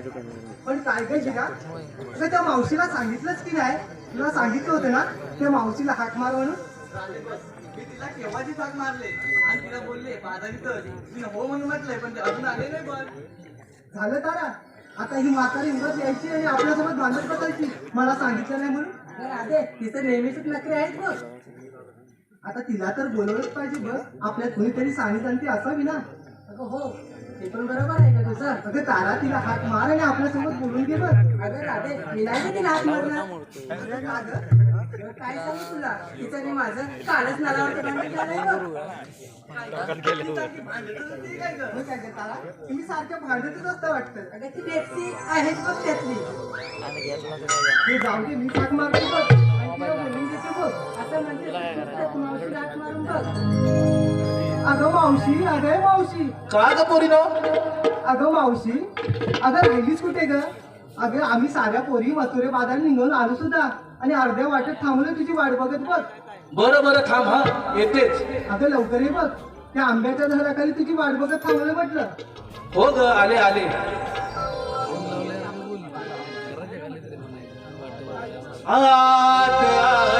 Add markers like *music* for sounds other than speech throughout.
पण काय काय शिका अगं त्या मावशीला सांगितलंच की नाही? तुला सांगितलं होतं ना त्या मावशीला हाक मार म्हणून? मी तिला केव्हाची हाक मारले? आणि तिला बोलले बाजारीतच मी हो म्हणून म्हटलंय पण ते अजून आले नाही पण. झालं तारा. आता ही म्हातारी उगत यायची आणि आपल्यासोबत भांडण बसायची मला सांगितलं नाही म्हणून? राधे तिचं नेहमीच नखरे आहेत बघ. आता तिला तर बोलवलंच पाहिजे बस. आपल्या कुणीतरी सांगितलं ती असावी ना. अगं हो. ते पण बरोबर आहे का तुझं? अगं तारा तिला हाक मार आणि आपल्यासोबत बोलून घे बस अगं राधे मी नाही का तिला हात मारणार अगं का गं? अगं, काय सांगू तुला? तिचं आणि माझं कालच नालावरती भांडण झालंय बघ. सारखी भांडतच होती. काय गं? हो काय गं तारा? तुम्ही सारख्या भांडतच असतं वाटतं. अगं ती बेपसी आहेच बघ त्यातली. जाऊ दे मी हाक मारतो बघ. आणि तिला बोलून घेते मावशी अगं मावशी. का ग पोरीनो? अगं मावशी अगं राहिलीच कुठे ग? अगं आम्ही साऱ्या पोरी मथुरे बाजार निघून आलो सुद्धा आणि अर्ध्या वाटेत थांबलो तुझी वाट बघत बघ. बरं बरं थांब हा. येतेच. अगं लवकर ये बघ. त्या आंब्याच्या झाडाखाली तुझी वाट बघत थांबलो म्हटलं. हो ग आले आले. आत आत.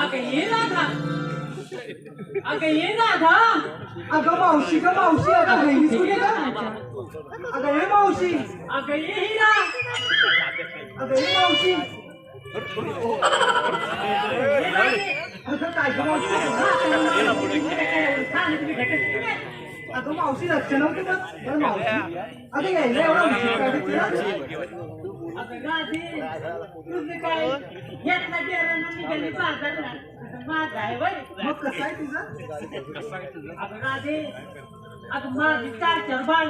अगं ये राधा अगं ये राधा अगं मावशी का मावशी अगं बहिणीच कुठे का अगं हे मावशी अगं ये हिरा अगं हे मावशी अगं काय गं मावशी अगं मावशी लक्ष नव्हतं बघ बरं मावशी अगं यायला एवढा काय? घेतला गेला निघाली बाजारला. आता माझा आहे वय. मग कसं आहे तुझं? अगं राधे अगं माझी चार चार बाळ.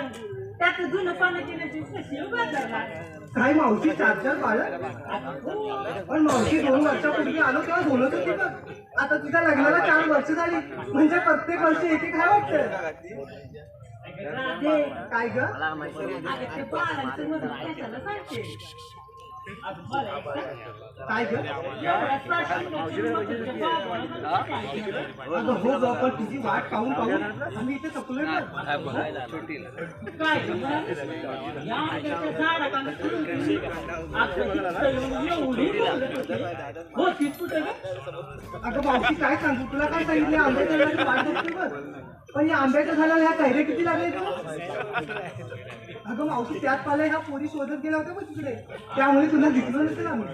त्यात जुनं पाणी पिण्याची कशी हो बाजारला? काय मावशी चार चार बाळ? पण मावशी दोन वर्षापूर्वी आलो तेव्हा बोलत होती बघ. आता तुझ्या लग्नाला चार वर्ष झाली. म्हणजे प्रत्येक वर्षी एक काय वाटतं. राधे. काय ग? ते बाळांचं मदत कशाला सांगते. अगं मला एक सांग. काय ग? एवढ्या सासूच्या मदतीच्या बाळाला काय केलं? अगं हो ग पण तुझी वाट पाहून पाहून आम्ही इथे थकलोय बघ काय गं? बरं? या आंब्याच्या झाडाखाली फिरून गेली. आता ही सळून एवढी बोलत होती. होतीच कुठे गं? अगं मावशी काय सांगू? तुला काय सांगितलं? वाट बघतोय बघ. पण या आंब्याच्या झाडाला ह्या कैऱ्या किती लागले तू अगं मावशी त्यात पाला ह्या पोरी शोधत गेल्या होत्या बघ तिकडे. त्यामुळे तुला दिसलो नसेल आम्ही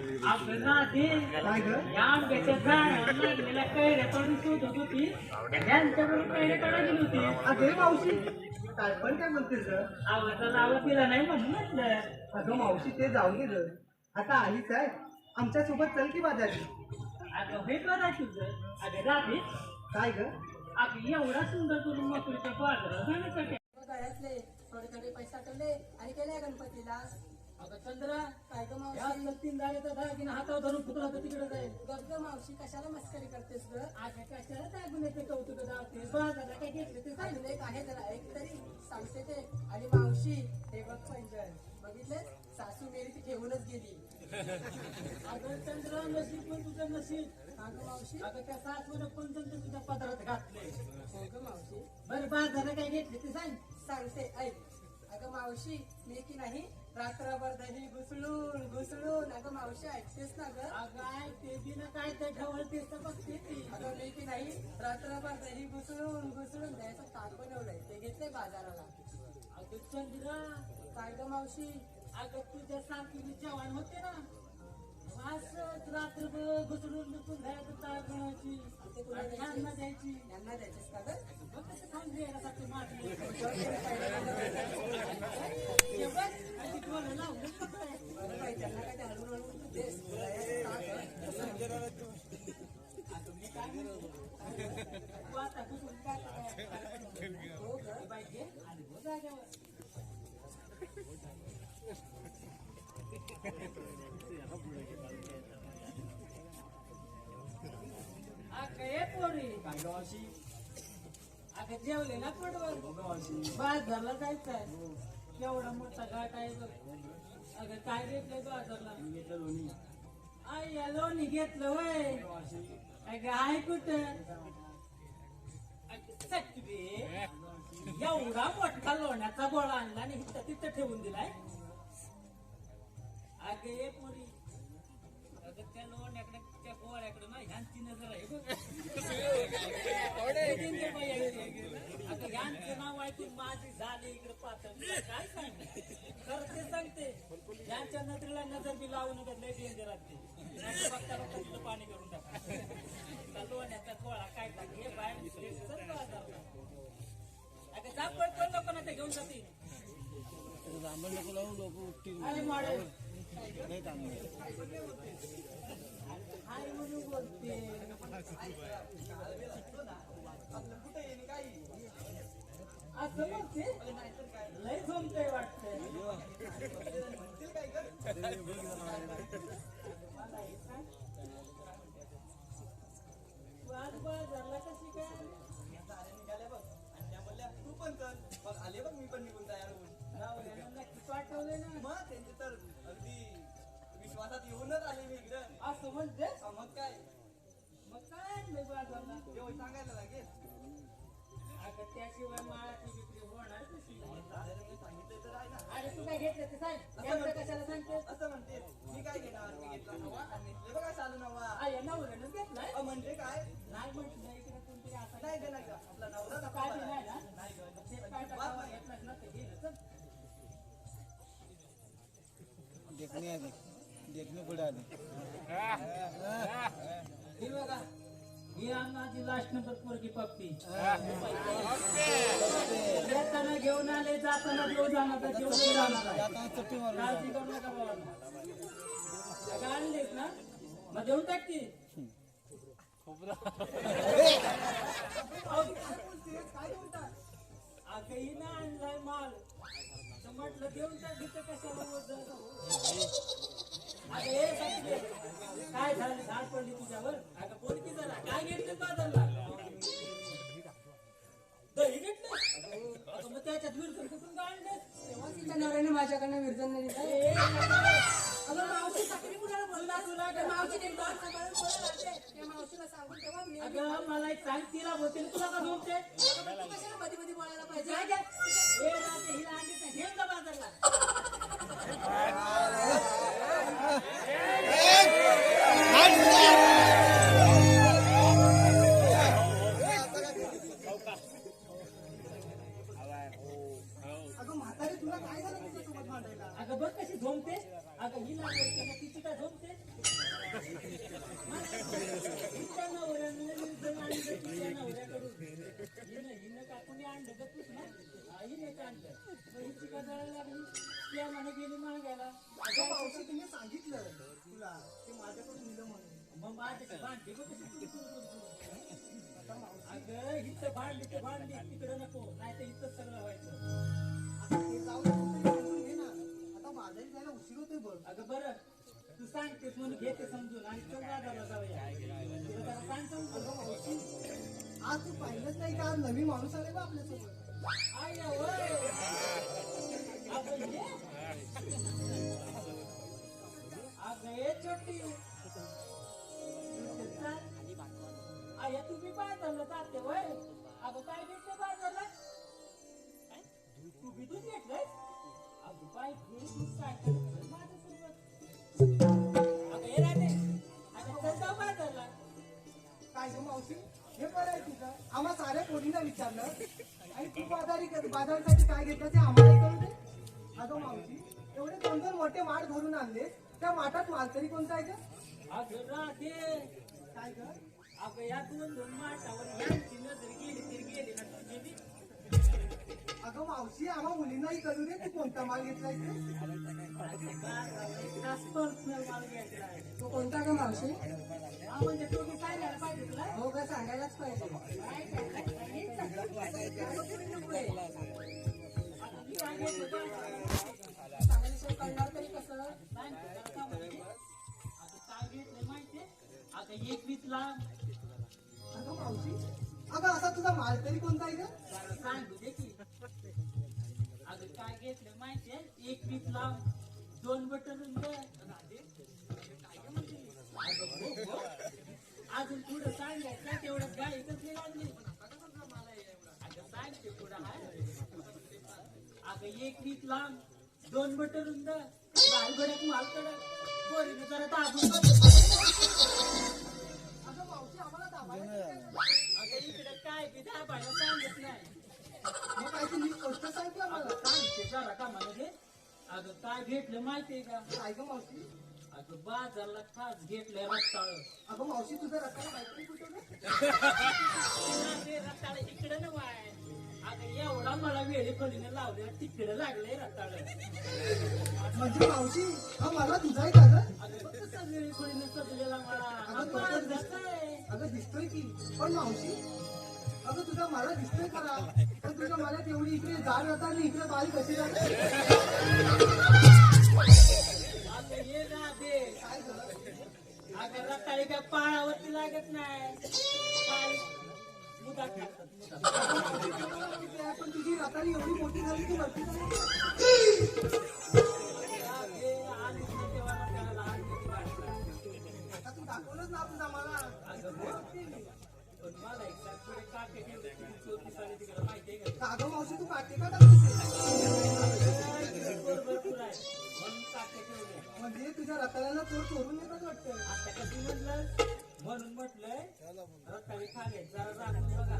काय ग? होती. गेली होती. अगे मावशी. काय पण काय म्हणतेस ग? अगं मावशी ते जाऊन गेलं आता आलीच आहे. आमच्यासोबत चल की बाजारी. हे करा काय ग? एवढा सुंदर करून मकुरीच्या बाजारात जाण्यासाठी गळ्यातले थोडे थोडे पैसे आठवले आणि गेले गणपतीला. अगं चंद्रा काय ग मावशी? तीन झाले तर दागिने हातावर धरून पुतळा तर तिकडे जाईल. गप ग मावशी कशाला मस्करी करतेस ग? अगं कशाला त्या गुन्ह्याचे कौतुक? दावते बाजारला काय घेतले ते सांग. अजून एक आहे जरा एक तरी सांगते ते. आणि मावशी हे बघ पैंजण बघितले सासू मेरी ती ठेवूनच गेली. *laughs* अगं चंद्रा नशीब पण तुझं नशीब. अगं मावशी अगं त्या सासवनं पण तर तुझ्या पदरात घातले हो ग मावशी बरं काय घेतले ते सांग सांगते ऐक अगं मावशी मी की नाही रात्रभर दही घुसळून घुसळून अगं मावशी ऐकतेस ना गं अगं ते दिन काय ते ढवळतेस तर बघते ती अगं मी की नाही रात्रभर दही घुसळून घुसळून द्यायचं ताक बनवलंय ते घेतलंय बाजाराला अगं चंद्रा काय गं मावशी अगं तुझ्या सारखी जवान होते ना. असंच रात्रभर घुसडून घुसून जायचं ताळ बनवायची ते तुला आणि यांना द्यायची यांना द्यायचेस का कसं खाऊन काय? त्यांना काय ते हळूहळू तू देस. द्यायचं ताक आहे. तू आता घुसून काय करायचं? हो ग. बाई घे आणि जाग्यावर. पोरी अगं जेवले ना पोटवर बाजारला आहे केवढा मोठा घाट आहे बघ. अगं काय घेतलंय बाजारला? आई या लोणी घेतलं वय. अगं आहे कुठं? अगं एवढा मोठा लोण्याचा गोळा आणला आणि इथं तिथं ठेवून दिलाय. अगं ये पोरी गोळ्याकडे ना ह्यांची नजर आहे बघ. दिंडे बाई आहे ते. अगं ह्यांचं नाव ऐकून माझी झाली इकडे पातळ. काय सांग खरं ते सांगते. यांच्या नजरेला नजर बी लावू नका लय डेंजर असते बघता बघता तिथं पाणी करून टाका. त्या लोण्याचा गोळा काय टाक हे बाहेर. अगं जा पटकन नको ना ते घेऊन जातील अरे मॉडेल. हाय म्हणून बोलते असं बोलते लय झोमतंय वाटतंय वाद बाजारला कशी काय तू पण कर मग आले बघ मी पण निघून तयार होऊन. पाठवले ना मग त्यांचे तर अगदी विश्वासात येऊनच आले मी इकडं. असं म्हणते हा, मग काय? मग काय बाजारला तेव्हा सांगायला लागेल? अगं त्याशिवाय माळाची विक्री होणार कशी? काय यांचं कशाला सांगते असं म्हणते. मी काय घेणार? मी घेतला नवा आणि नेसले बघा चालू नवा. घेतलाय अ, म्हणजे काय? नाही म्हटलं इकडे कोणतरी असं. नाही ग नाही ग. आपला नवरा काय नका ते नाही ना? नाही ग ते काय टाकावं घेतलं ना ते गेलं चल. देखणे आले देखणे पुढे आले ही बघा ही माझी लास्ट नंबर पोरगी पप्पी. येताना घेऊन आले जाताना देऊ जाणार देऊ जाणार. काळजी करू नका बाबा. का आणलीस ना? मग देऊन टाक ती. अगं ही ना आणलाय माल. तर म्हटलं देऊन टाक तिथं कशाला काय झालं झाड पडली तुझ्यावर अगं पोरकी झाला काय घेतलं बाजारला दही घेतलं मग त्याच्यात कुठून तेव्हा तिच्या नवऱ्याने माझ्याकडनं विरजन नाही दिलं मावशी साखरी कुणाला बोलला तुला बोलत राहते त्या मावशीला सांगून तेव्हा मला एक सांग तिला बोलते तुला का झोपते तू कशाला मध्ये मध्ये बोलायला पाहिजे? त्या म्हणे गेली मागायला. अगं मावशी तिने सांगितलं तुला ते माझ्याकडून दिलं म्हणून. मग माझ्याची भांडी बघ कशी कुरकुर कुरकुर. अगं हिचं भांडली ते भांडली तिकडं नको. नाही तर इथंच सगळं व्हायचं. आता ते जाऊ दे, तू तरी समजून घे ना. आता बाजारी जायला उशीर होतोय बघ. अगं बरं. तू सांगतेस म्हणून घेते समजून आणि चल बाजारला जाऊया. तिला जरा सांग समजून. मावशी आज तू पाहिलंच नाही का? आज नवीन माणूस आले बा आपल्यासोबत. ये. छोटी चल. अय्या तुम्ही बाजारला जाते वय अगं काय घेतलं बाजारला तू घेतलंय अगं बाई काय माझ्यासोबत अगं हे राहते अगं चल जाऊ बाजारला काय गं मावशी हे बरं आहे तुझं आम्हा साऱ्या पोरींना विचारलं आणि तू बाजारी बाजारसाठी काय घेतलं ते आम्हाला कळू अगं मावशी एवढे दोन दोन मोठे माठ भरून आणले. त्या माठात मालकरी कोणता आहे अगं राहते काय गं? अगं या दोन दोन माठावर गेली गेली ना तुझी बी अगं मावशी आम्हा मुलींनाही करू दे तू कोणता माल घेतलाय ते पर्सनल माल घ्यायचा तो कोणता का मावशी? हा म्हणजे तो काय सांगायला पाहिजे तुला. हो का सांगायलाच पाहिजे सांगायला अगं मावशी अगं असा तुझा मालकरी कोणता आहे गं? सांगू दे की अगं काय घेतलं माहितीये एकवीस लाव दोन बटन अजून पुढं सांगायचं तेवढं गाडी कसली लागली अगं सांगते पुढं हाय अगं एकवीस लाख दोन बटन रुंद लाल गडक माल कडक पोरीनं जरा दाबून. अगं मावशी आम्हाला दाबायला अगं इकडे काय बी दाबायला सांगत नाही. मग काय ती नीट गोष्ट सांगितलं सांगते जरा का मला अगं काय घेतलं माहितीये का? काय गं मावशी? अगं बाजारला खास घेतलंय रस्ताळ. अगं मावशी तुझं रस्त्याला बायको कुठं गं? रताळ इकडे न अगं एवढा मला वेळी फळीने लावले तिकडे लागले रताळ. म्हणजे मावशी हा मला तुझा आहे का गं? अगं सजलेला मला. हा माझाच आहे. अगं दिसतोय की. पण मावशी अगं तुझा मला दिसतोय खरा. पण तुझ्या मला तेवढी इकडे जाड होता आणि इकडे बाई कशी लागते अगं ये ना दे. काय झालं अगं रताळी काय पाळावरती लागत नाही. पाळी. पण तुझी रताळी एवढी मोठी झाली की आता तू दाखवलंच ना तुझा मला अगं का मावशी तू काटे का म्हणजे तुझ्या रताळ्याला चोर चोरून येतात वाटतं. आता कधी म्हटलं म्हणून म्हटलंय रताळी खाले जरा जाणून बघा.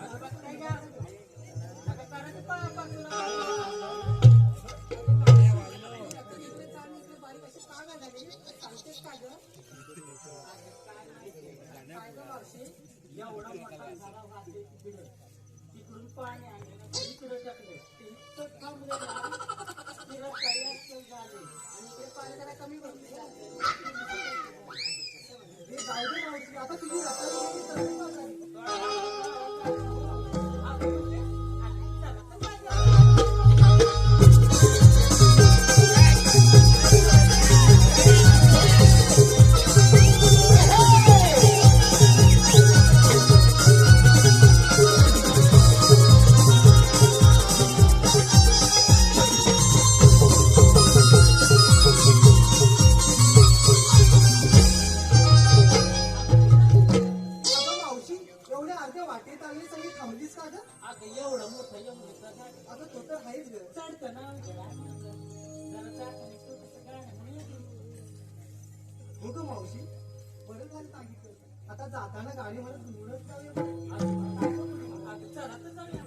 आता बघताय का? आता करायचं पा पाचूला इकडे चाल, इकडे बारीक अशी काग आली. सांगतेस का गं? काय गं मावशी? एवढा मोठा झाला वाटे तिकडं. तिकडून पाणी आणलं इकडं टाकलं ते इतकं थांबलं ना ती रताळी अस्सल झाली. आणि इकडे पाणी जरा कमी भरते tá pedindo, tá pedindo. अर्ध्या वाटेत आली? सगळी थांबलीस का गं? अगं एवढं मोठं अगं तो तर आहेच ग. चढतं ना जरा चाकून छोटंसं गाणं म्हणून येते. हो ग मावशी. बरं झालं सांगितलं. आता जाताना गाडीमध्ये दूरच जाऊया अगं चला तर जाऊया.